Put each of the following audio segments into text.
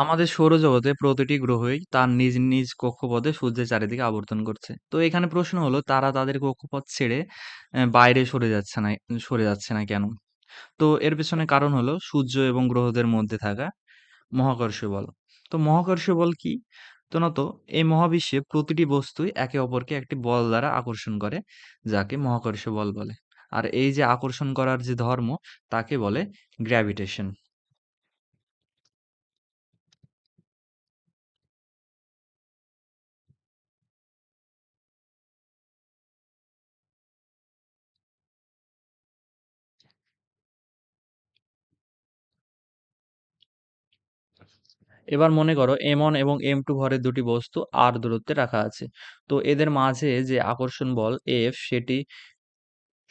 আমাদের সৌরজগতে প্রতিটি গ্রহই তার নিজ নিজ কক্ষপথে সূর্যের চারিদিকে আবর্তন করছে। তো এখানে প্রশ্ন হলো তারা তাদের কক্ষপথ ছেড়ে আহ, বাইরে সরে যাচ্ছে না সরে যাচ্ছে না কেন? তো এর পেছনে কারণ হলো সূর্য এবং গ্রহদের মধ্যে থাকা মহাকর্ষ বল। তো মহাকর্ষ বল কি? তো না তো এই মহাবিশ্বে প্রতিটি বস্তুই একে অপরকে একটি বল দ্বারা আকর্ষণ করে যাকে মহাকর্ষ বল বলে। আর এই যে আকর্ষণ করার যে ধর্ম তাকে বলে গ্র্যাভিটেশন। এবার মনে করো এম ওয়ান এবং এম টু ভরের দুটি বস্তু আর দূরত্বে রাখা আছে। তো এদের মাঝে যে আকর্ষণ বল এফ সেটি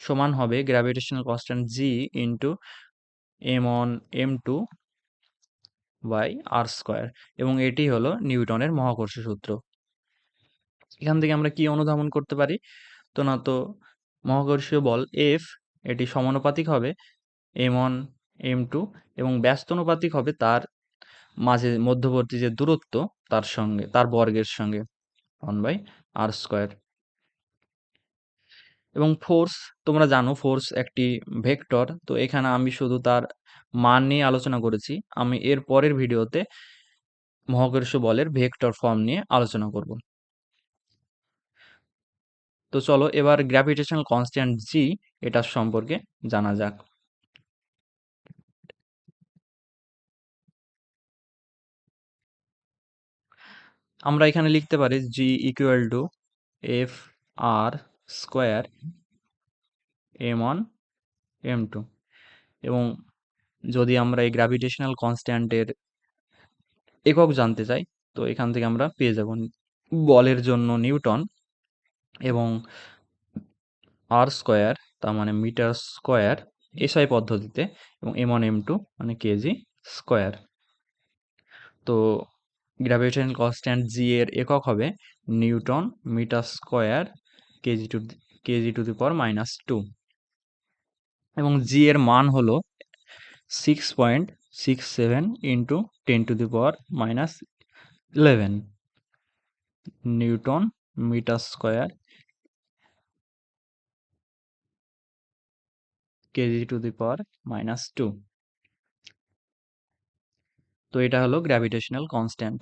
সমান হবে gravitational constant G into M one M two by R square এবং এটি হলো নিউটনের মহাকর্ষ সূত্র। এখান থেকে আমরা কি অনুধাবন করতে পারি? তো না, তো মহাকর্ষীয় বল এফ এটি সমানুপাতিক হবে এম ওয়ান এম টু এবং ব্যস্তানুপাতিক হবে তার মাঝে মধ্যবর্তী যে দূরত্ব, তার সঙ্গে, তার বর্গের সঙ্গে ওয়ান বাই আর স্কোয়ার এবং ফোর্স তোমরা জানো ফোর্স একটি ভেক্টর তো এখানে আমি শুধু তার মান নিয়ে আলোচনা করেছি। আমি এর পরের ভিডিওতে মহাকর্ষ বলের ভেক্টর ফর্ম নিয়ে আলোচনা করব। তো চলো এবার গ্র্যাভিটেশনাল কনস্ট্যান্ট জি এটার সম্পর্কে জানা যাক। আমরা এখানে লিখতে পারি G equal to F R square M one M two এবং যদি আমরা এই গ্র্যাভিটেশনাল কনস্ট্যান্টের একক জানতে চাই, তো এখান থেকে আমরা পেয়ে যাব বলের জন্য নিউটন এবং আর স্কোয়ার তার মানে মিটার স্কোয়ার এসআই পদ্ধতিতে এবং এম ওয়ান এম টু মানে কেজি স্কোয়ার তো গ্র্যাভিটেশনাল কনস্ট্যান্ট জি এর একক হবে newton metre square kg to kg to the power minus two. এবং জি এর মান হলো six point six seven into ten to the power minus eleven newton metre square kg to the power minus two. তো এটা হলো gravitational constant